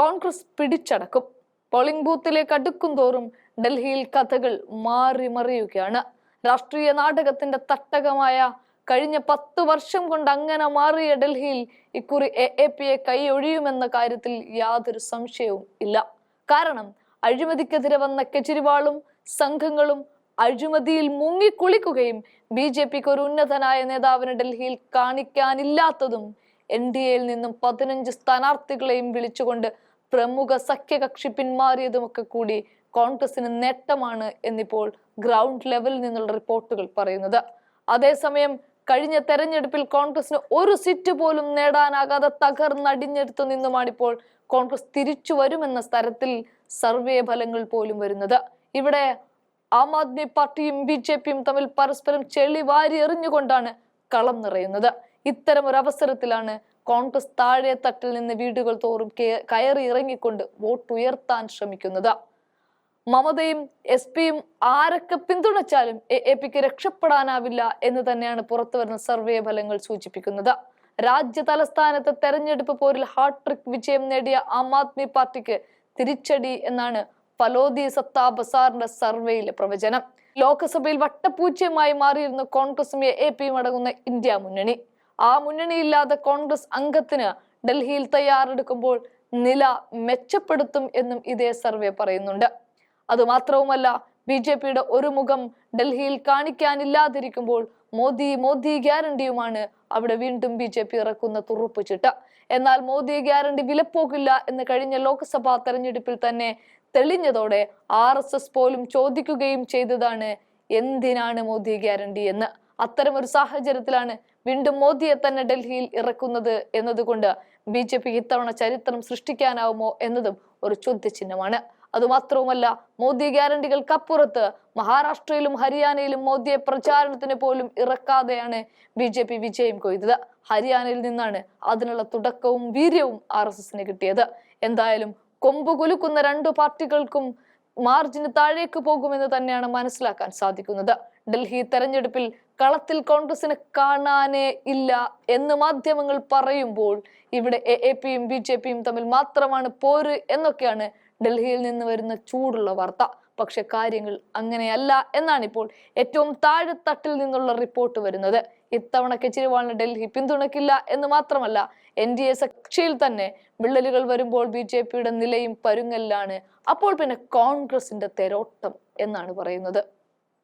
Congress പിടിച്ചടക്കും. Polling ബൂത്തിലേക്ക് അടുക്കും തോറും ഡൽഹിയിൽ കഥകൾ മാറി മറിയുകയാണ്. രാഷ്ട്രീയ നാടകത്തിന്റെ തട്ടകമായ കഴിഞ്ഞ പത്ത് വർഷം കൊണ്ട് അങ്ങനെ മാറിയ ഡൽഹിയിൽ ഇക്കുറി എ എ പിയെ കൈയൊഴിയുമെന്ന കാര്യത്തിൽ യാതൊരു സംശയവും ഇല്ല. കാരണം അഴിമതിക്കെതിരെ വന്ന കെജ്രിവാളും സംഘങ്ങളും അഴിമതിയിൽ മുങ്ങിക്കുളിക്കുകയും ബി ജെ പിക്ക് ഒരു ഉന്നതനായ നേതാവിന് ഡൽഹിയിൽ കാണിക്കാനില്ലാത്തതും എൻ ഡി എയിൽ നിന്നും പതിനഞ്ച് സ്ഥാനാർത്ഥികളെയും വിളിച്ചുകൊണ്ട് പ്രമുഖ സഖ്യകക്ഷി പിന്മാറിയതുമൊക്കെ കൂടി കോൺഗ്രസിന് നേട്ടമാണ് എന്നിപ്പോൾ ഗ്രൗണ്ട് ലെവലിൽ നിന്നുള്ള റിപ്പോർട്ടുകൾ പറയുന്നത്. അതേസമയം കഴിഞ്ഞ തെരഞ്ഞെടുപ്പിൽ കോൺഗ്രസിന് ഒരു സീറ്റ് പോലും നേടാനാകാതെ തകർന്നടിഞ്ഞെടുത്തു നിന്നുമാണിപ്പോൾ കോൺഗ്രസ് തിരിച്ചു വരുമെന്ന സ്ഥലത്തിൽ സർവേ ഫലങ്ങൾ പോലും വരുന്നത്. ഇവിടെ ആം ആദ്മി പാർട്ടിയും ബി ജെ പിയും തമ്മിൽ പരസ്പരം ചെളി വാരി എറിഞ്ഞുകൊണ്ടാണ് കളം നിറയുന്നത്. ഇത്തരം ഒരു അവസരത്തിലാണ് കോൺഗ്രസ് താഴെ തട്ടിൽ നിന്ന് വീടുകൾ തോറും കയറി ഇറങ്ങിക്കൊണ്ട് വോട്ട് ഉയർത്താൻ ശ്രമിക്കുന്നത്. മമതയും എസ് പിയും ആരൊക്കെ പിന്തുണച്ചാലും എ പിക്ക് രക്ഷപ്പെടാനാവില്ല എന്ന് തന്നെയാണ് പുറത്തു വരുന്ന സർവേ ഫലങ്ങൾ സൂചിപ്പിക്കുന്നത്. രാജ്യ തലസ്ഥാനത്തെ തെരഞ്ഞെടുപ്പ് പോരിൽ ഹാട്രിക് വിജയം നേടിയ ആം ആദ്മി പാർട്ടിക്ക് തിരിച്ചടി എന്നാണ് ഫലോദി സത്താ ബസാറിന്റെ സർവേയിലെ പ്രവചനം. ലോക്സഭയിൽ വട്ടപൂജ്യമായി മാറിയിരുന്ന കോൺഗ്രസും എ പിയും അടങ്ങുന്ന ഇന്ത്യ മുന്നണി. ആ മുന്നണിയില്ലാതെ കോൺഗ്രസ് അംഗത്തിന് ഡൽഹിയിൽ തയ്യാറെടുക്കുമ്പോൾ നില മെച്ചപ്പെടുത്തും എന്നും ഇതേ സർവേ പറയുന്നുണ്ട്. അതുമാത്രവുമല്ല ബി ജെ പിയുടെ ഒരു മുഖം ഡൽഹിയിൽ കാണിക്കാനില്ലാതിരിക്കുമ്പോൾ മോദി മോദി ഗ്യാരണ്ടിയുമാണ് അവിടെ വീണ്ടും ബി ജെ പി ഇറക്കുന്ന തുറുപ്പ് ചിട്ട എന്നാൽ മോദി ഗ്യാരണ്ടി വിലപ്പോകില്ല എന്ന് കഴിഞ്ഞ ലോക്സഭാ തെരഞ്ഞെടുപ്പിൽ തന്നെ തെളിഞ്ഞതോടെ ആർ എസ് എസ് പോലും ചോദിക്കുകയും ചെയ്തതാണ് എന്തിനാണ് മോദി ഗ്യാരണ്ടി എന്ന്. അത്തരം ഒരു സാഹചര്യത്തിലാണ് വീണ്ടും മോദിയെ തന്നെ ഡൽഹിയിൽ ഇറക്കുന്നത് എന്നതുകൊണ്ട് ബി ജെ പിക്ക് ഇത്തവണ ചരിത്രം സൃഷ്ടിക്കാനാവുമോ എന്നതും ഒരു ചോദ്യചിഹ്നമാണ്. അതുമാത്രവുമല്ല മോദി ഗ്യാരണ്ടികൾക്കപ്പുറത്ത് മഹാരാഷ്ട്രയിലും ഹരിയാനയിലും മോദിയെ പ്രചാരണത്തിന് പോലും ഇറക്കാതെയാണ് ബി ജെ പി വിജയം കൊയ്തത്. ഹരിയാനയിൽ നിന്നാണ് അതിനുള്ള തുടക്കവും വീര്യവും ആർ എസ് എസിന് കിട്ടിയത്. എന്തായാലും കൊമ്പ് കുലുക്കുന്ന രണ്ടു പാർട്ടികൾക്കും മാർജിന് താഴേക്ക് പോകുമെന്ന് തന്നെയാണ് മനസ്സിലാക്കാൻ സാധിക്കുന്നത്. ഡൽഹി തെരഞ്ഞെടുപ്പിൽ കളത്തിൽ കോൺഗ്രസിനെ കാണാനേ ഇല്ല എന്ന് മാധ്യമങ്ങൾ പറയുമ്പോൾ ഇവിടെ എ എ പിയും ബി ജെ പിയും തമ്മിൽ മാത്രമാണ് പോര് എന്നൊക്കെയാണ് ഡൽഹിയിൽ നിന്ന് വരുന്ന ചൂടുള്ള വാർത്ത. പക്ഷെ കാര്യങ്ങൾ അങ്ങനെയല്ല എന്നാണ് ഇപ്പോൾ ഏറ്റവും താഴെത്തട്ടിൽ നിന്നുള്ള റിപ്പോർട്ട് വരുന്നത്. ഇത്തവണ കെജ്രിവാളിന് ഡൽഹി പിന്തുണക്കില്ല എന്ന് മാത്രമല്ല എൻ ഡി എ കക്ഷിയിൽ തന്നെ വിള്ളലുകൾ വരുമ്പോൾ ബി ജെ പിയുടെ നിലയും പരുങ്ങലിലാണ്. അപ്പോൾ പിന്നെ കോൺഗ്രസിന്റെ തെരോട്ടം എന്നാണ് പറയുന്നത്.